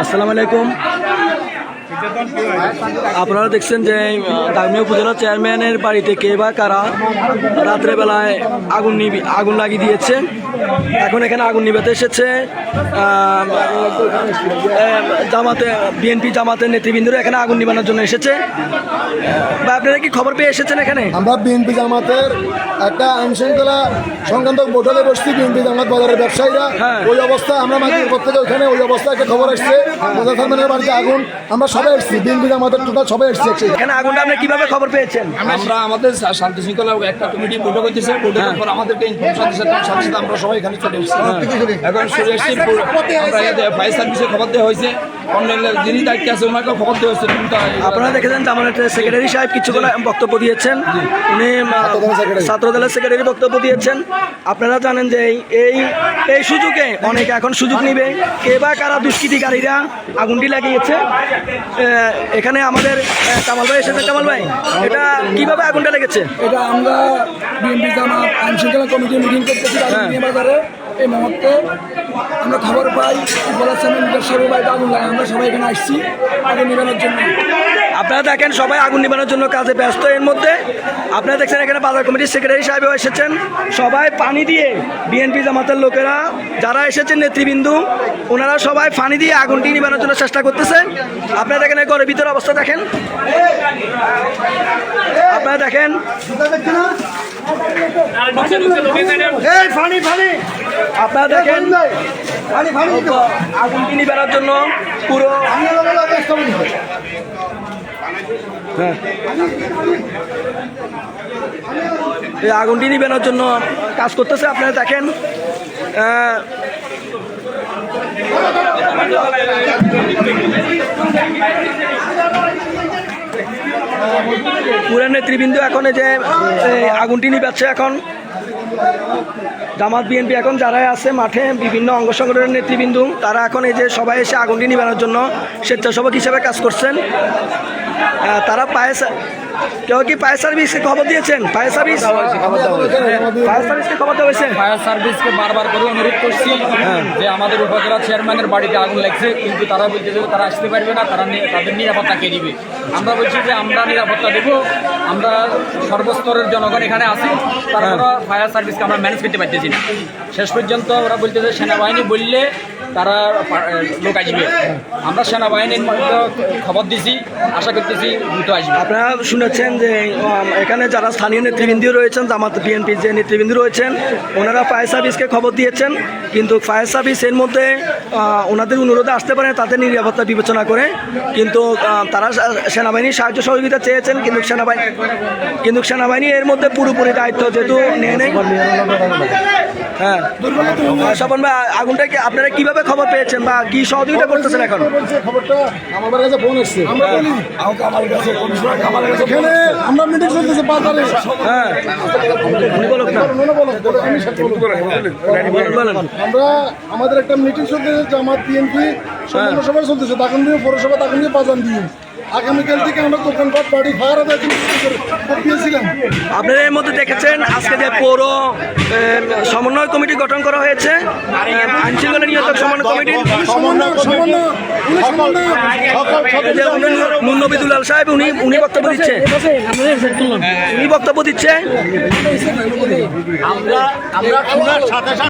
আসসালামু আলাইকুম। আপনারা দেখছেন যে দাগমিয়া উপজেলা চেয়ারম্যানের বাড়িতে কে বা কারা রাত্রে বেলায় আগুন নিবি আগুন লাগিয়ে দিয়েছে। এখন এখানে আগুন নিভাতে এসেছে জামাতে বিএনপি জামাতের নেতৃবৃন্দরা এখানে আগুন নিবানোর জন্য এসেছে। বা আপনারা কি খবর পেয়ে এসেছেন এখানে? আমরা বিএনপি জামাতের একটা আইন শৃঙ্খলা সংক্রান্ত বোর্ডে বসছি বিএনপি জামাত বাজারের ব্যবসায়ীরা হ্যাঁ। ওই অবস্থা আমরা মাঝে প্রত্যেকে ওখানে ওই অবস্থায় একটা খবর আসছে সালমানের বাড়িতে আগুন আমরা সবাই এসছি বিএনপি জামাতের টোটাল সবাই এসছি এখানে আগুনটা আপনি কীভাবে খবর পেয়েছেন? আমরা আমাদের শান্তি শৃঙ্খলা একটা কমিটি বৈঠক হইতেছে বৈঠকের পর আমাদেরকে ইনফরমেশন দিচ্ছে তার সাথে সাথে আমরা সবাই এখানে চলে এসেছি। এখন চলে এসেছি পুরো- আমরা ফায়ার সার্ভিসে খবর দেওয়া হয়েছে। কর্নেল যিনি দায়িত্বে আছে ওনাকেও খবর দেওয়া হয়েছে আপনারা দেখেছেন সেক্রেটারি সাহেব কিছুক্ষণ বক্তব্য দিয়েছেন। উনি secretary। ছাত্রদলের সেক্রেটারি বক্তব্য দিয়েছেন। আপনারা জানেন যে এই- এই সুযোগে অনেকে এখন সুযোগ নিবে। কে বা কারা দুষ্কৃতিকারীরা আগুনটি লাগিয়েছে? আহ, এখানে আমাদের কামাল ভাই এসেছে। কামাল ভাই এটা কীভাবে আগুনটা লেগেছে? এটা আমরা বিএনপি জামাত আইন শৃঙ্খলা কমিটি মিটিং করতেছি হ্যাঁ। বাজারে। এই মুহূর্তে আমরা খবর পাই বলেছেন বাড়িতে আগুন লাগে আমরা সবাই এখানে আসছি আগুন নিবানোর জন্য। আপনারা দেখেন, সবাই আগুন নিবানোর জন্য কাজে ব্যস্ত। এর মধ্যে আপনারা দেখছেন এখানে বাজার কমিটির সেক্রেটারি সাহেবও এসেছেন। সবাই পানি দিয়ে বিএনপি জামাতের লোকেরা যারা এসেছেন, নেতৃবৃন্দু, ওনারা সবাই পানি দিয়ে আগুনটি নিবানোর জন্য চেষ্টা করতেছে। আপনারা দেখেন ঘরের ভিতরে অবস্থা দেখেন। আপনারা দেখেন আপনারা দেখেন। আগুনটি নিবানোর জন্য পুরো হ্যাঁ এই আগুনটি নিবানোর জন্য কাজ করতেছে আপনারা দেখেন। আহ, পুরা নেতৃবৃন্দ এখন যে আগুনটি নিবাচ্ছে এখন। জামাত বিএনপি এখন যারাই আছে মাঠে বিভিন্ন অঙ্গ সংগঠনের নেতৃবৃন্দ তারা এখন এই যে সবাই এসে আগুনটি নিবানোর জন্য স্বেচ্ছাসেবক হিসেবে কাজ করছেন। তারা পায়ে কেউ কি ফায়ার সার্ভিসকে খবর দিয়েছেন? Fire service? ফায়ার সার্ভিসকে খবর দেওয়া হয়েছে? ফায়ার সার্ভিসকে বারবার করে অনুরোধ করছি যে আমাদের উপজেলা চেয়ারম্যানের বাড়িতে আগুন লাগছে কিন্তু তারা বলছে যে তারা আসতে পারবে না তারা তাদের নিরাপত্তা কে দিবে? আমরা বলছি যে আমরা নিরাপত্তা দেব আমরা সর্বস্তরের জনগণ এখানে আছি। তারপর ফায়ার সার্ভিসকে আমরা ম্যানেজ করতে পারতেছি না। শেষ পর্যন্ত ওরা বলতে যে সেনাবাহিনী বললে তারা লোক আসবে। আমরা সেনাবাহিনীর মধ্যে খবর দিছি আশা করতেছি দ্রুত আসবে। আপনারা শুনেছেন যে এখানে যারা স্থানীয় নেতৃবৃন্দ রয়েছেন জামাত বিএনপির যে নেতৃবৃন্দ রয়েছেন ওনারা ফায়ার সার্ভিসকে খবর দিয়েছেন। কিন্তু ফায়ার সার্ভিস এর মধ্যে ওনাদের অনুরোধে আসতে পারে তাদের নিরাপত্তা বিবেচনা করে। কিন্তু তারা সেনাবাহিনীর সাহায্য সহযোগিতা চেয়েছেন কিন্তু সেনাবাহিনী কিন্তু সেনাবাহিনী এর মধ্যে পুরোপুরি দায়িত্ব যেহেতু নিয়ে নেই। হ্যাঁ। স্বপন ভাই আগুনটা কি আপনারা কীভাবে খবর পেয়েছেন বা কি সহযোগিতা করতেছেন এখন? খবরটা আমার কাছে ফোন এসছে এখানে আমরা মিটিং চলতেছে বাজারে হ্যাঁ। আমরা আমাদের একটা মিটিং চলতেছে জামাত বিএনপি সম্পূর্ণ সবাই চলতেছে। তখন দিয়ে পৌরসভা তখন দিয়ে বাজান দিয়ে। আগামীকাল থেকে আমরা দোকানপাট বাড়ি দিয়েছিলাম আপনারা এর মধ্যে দেখেছেন আজকে যে পৌর সমন্বয় কমিটি গঠন করা হয়েছে। আইন শৃঙ্খলা নিয়ন্ত্রক সমন্বয় কমিটি। উনি উনি নুনবিদুল্লাল সাহেব উনি উনি বক্তব্য দিচ্ছে। উনি বক্তব্য দিচ্ছে।